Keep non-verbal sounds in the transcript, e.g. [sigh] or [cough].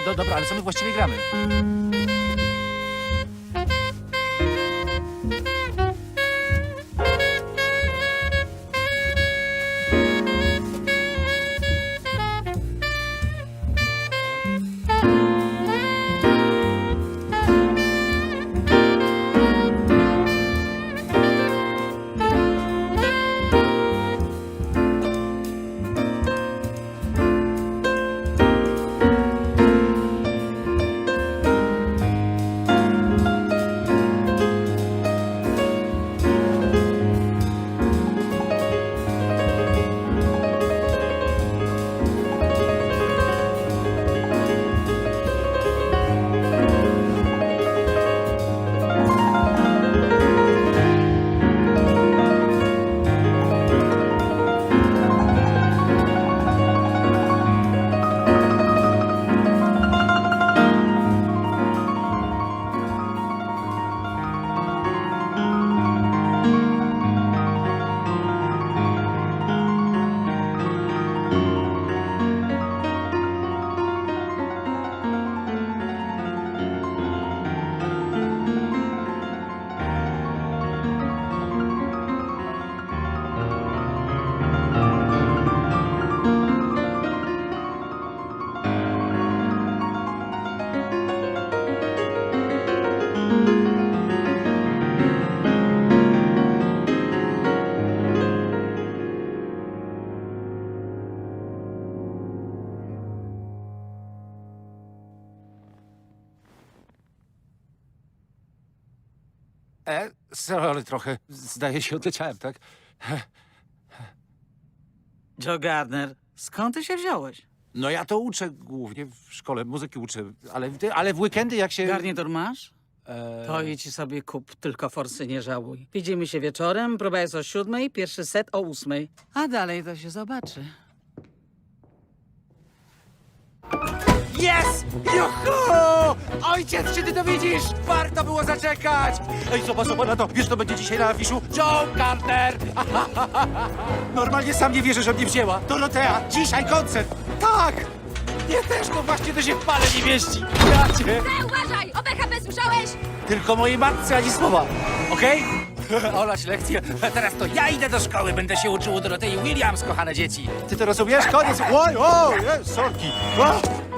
do, dobra, ale co my właściwie gramy? E, sorry, trochę, zdaje się, odleciałem, tak? Joe Gardner, skąd ty się wziąłeś? No ja to uczę głównie w szkole, muzyki uczę, ale, ale w weekendy jak się... Garnitur masz? E, To idź sobie kup, tylko forsy nie żałuj. Widzimy się wieczorem, próba jest o siódmej, pierwszy set o ósmej. A dalej to się zobaczy. Jest! Juhu! Ojciec, czy ty to widzisz? Warto było zaczekać! Ej, zobacz, zobacz na to. Wiesz, co będzie dzisiaj na afiszu? Joe Carter! [laughs] Normalnie sam nie wierzę, że mnie wzięła. Dorotea, dzisiaj koncert! Tak! Nie też, no właśnie to się w pale nie mieści. Ja cię... Ty uważaj! O BHP słyszałeś? Tylko mojej matce ani słowa, okej? [laughs] Olać lekcję. A teraz to ja idę do szkoły, będę się uczył u Dorotei Williams, kochane dzieci. Ty to rozumiesz? Koniec. Oj, o, sorki. O!